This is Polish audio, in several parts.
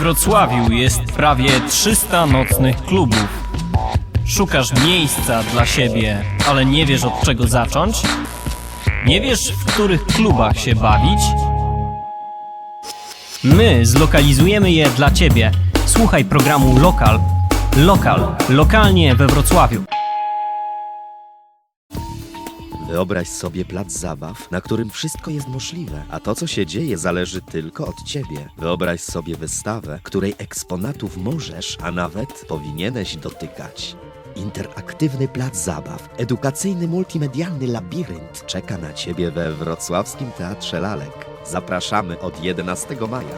Wrocławiu jest prawie 300 nocnych klubów. Szukasz miejsca dla siebie, ale nie wiesz od czego zacząć? Nie wiesz, w których klubach się bawić? My zlokalizujemy je dla Ciebie. Słuchaj programu Lokal. Lokal. Lokalnie we Wrocławiu. Wyobraź sobie plac zabaw, na którym wszystko jest możliwe, a to, co się dzieje, zależy tylko od ciebie. Wyobraź sobie wystawę, której eksponatów możesz, a nawet powinieneś dotykać. Interaktywny plac zabaw, edukacyjny multimedialny labirynt czeka na ciebie we wrocławskim Teatrze Lalek. Zapraszamy od 11 maja.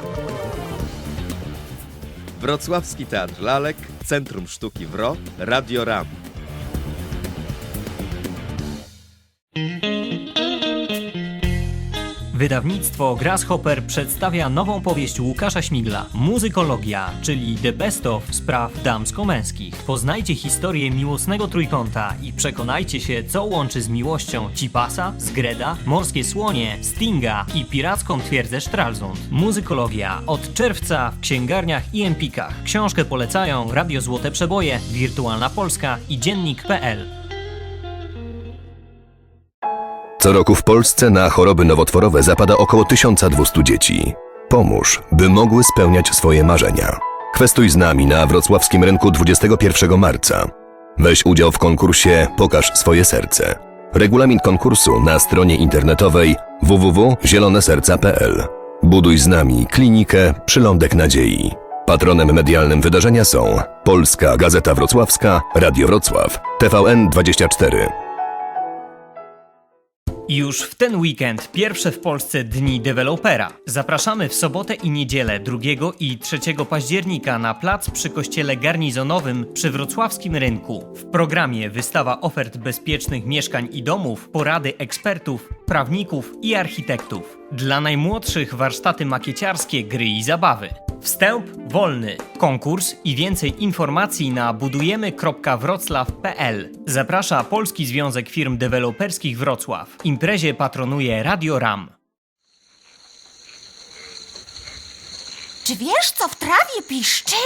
Wrocławski Teatr Lalek, Centrum Sztuki WRO, Radio RAM. Wydawnictwo Grasshopper przedstawia nową powieść Łukasza Śmigla Muzykologia, czyli The Best of spraw damsko-męskich. Poznajcie historię miłosnego trójkąta i przekonajcie się, co łączy z miłością Cipasa, Zgreda, Morskie Słonie, Stinga i piracką twierdzę Stralsund. Muzykologia od czerwca w księgarniach i empikach. Książkę polecają Radio Złote Przeboje, Wirtualna Polska i Dziennik.pl. Co roku w Polsce na choroby nowotworowe zapada około 1200 dzieci. Pomóż, by mogły spełniać swoje marzenia. Kwestuj z nami na wrocławskim rynku 21 marca. Weź udział w konkursie Pokaż swoje serce. Regulamin konkursu na stronie internetowej www.zieloneserca.pl. Buduj z nami klinikę Przylądek Nadziei. Patronem medialnym wydarzenia są Polska Gazeta Wrocławska, Radio Wrocław, TVN24. Już w ten weekend pierwsze w Polsce dni dewelopera. Zapraszamy w sobotę i niedzielę 2 i 3 października na plac przy kościele garnizonowym przy wrocławskim rynku. W programie wystawa ofert bezpiecznych mieszkań i domów, porady ekspertów, prawników i architektów. Dla najmłodszych warsztaty makieciarskie, gry i zabawy. Wstęp wolny. Konkurs i więcej informacji na budujemy.wroclaw.pl. Zaprasza Polski Związek Firm Deweloperskich Wrocław. Imprezie patronuje Radio RAM. Czy wiesz, co w trawie piszczy?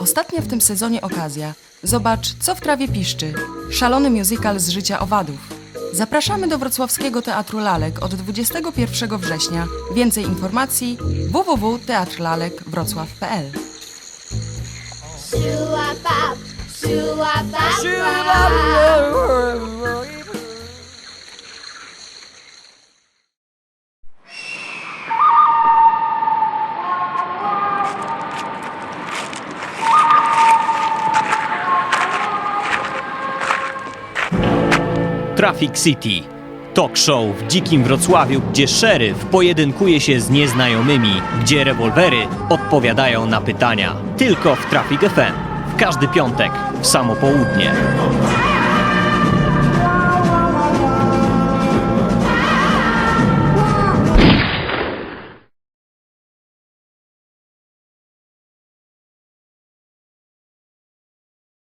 Ostatnia w tym sezonie okazja. Zobacz, co w trawie piszczy. Szalony musical z życia owadów. Zapraszamy do Wrocławskiego Teatru Lalek od 21 września. Więcej informacji www.teatrlalek.wrocław.pl Shoo-a-bop, shoo-a-bop, Traffic City. Talk show w dzikim Wrocławiu, gdzie szeryf pojedynkuje się z nieznajomymi, gdzie rewolwery odpowiadają na pytania. Tylko w Traffic FM. W każdy piątek, w samo południe.